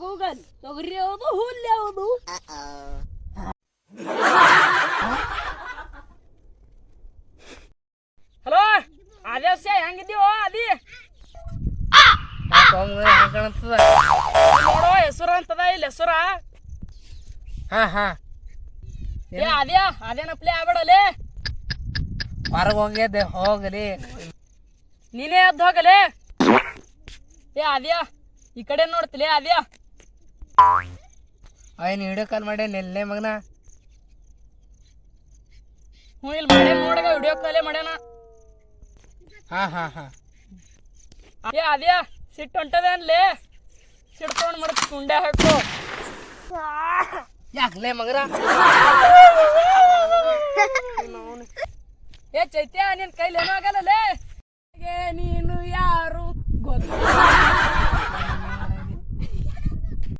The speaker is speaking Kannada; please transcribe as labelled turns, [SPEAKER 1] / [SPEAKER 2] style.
[SPEAKER 1] ಗೂಗಲ್. ತೊಗರಿ ಯಾವುದು ಹುಲ್ ಯಾವುದು ಹಲೋ ಆದೇಶ ಹೆಂಗಿದ್ದೀವೋ ಅದಿ
[SPEAKER 2] ಕಾಣ್ತದ
[SPEAKER 1] ನೋಡೋ ಹೆಸರು ಅಂತದ ಇಲ್ಲ ಹೆಸರ?
[SPEAKER 2] ಹಾ ಹಾ.
[SPEAKER 1] ಏ ಅದ್ಯಾ ಅದೇನಪ್ಲೆ ಆಗ್ಬೇಡಲೆ.
[SPEAKER 2] ಹೊರಗೆ ಹೋಗ್ಯದೆ ಹೋಗಲಿ.
[SPEAKER 1] ನೀನೇ ಎದ್ದು ಹೋಗಲೆ? ಏ ಅದ್ಯಾ ಈ ಕಡೆ ನೋಡ್ತಿಲೇ ಅದ್ಯಾ
[SPEAKER 2] ಅಯ್ಯನ್ ವಿಡಿಯೋ ಕಾಲ್ ಮಾಡ್ಯ ನೆಲ್ಲೆ ಮಗನ.
[SPEAKER 1] ಹ್ಞೂ ಇಲ್ಲಿ ಮಾಡ್ಯ ನೋಡಗ ವಿಡಿಯೋ ಕಾಲೇ ಮಾಡ್ಯಾನ.
[SPEAKER 2] ಹಾ ಹಾ ಹಾ.
[SPEAKER 1] ಏ ಅದ್ಯಾ ಸಿಟ್ಟು ಹೊಂಟದೆ ಅನ್ಲೇ ಸಿಟ್ಟು ತೊಗೊಂಡು ಮಾಡ್ತು ಕುಂಡೆ ಹಾಕು.
[SPEAKER 2] ಯಾಕಲೇ ಮಗನ
[SPEAKER 1] ಏ ಚೈತ್ಯ ನಿನ್ ಕೈಲಿ ಏನೂ ಆಗಲ್ಲಲೇ ಲೇ. ನೀ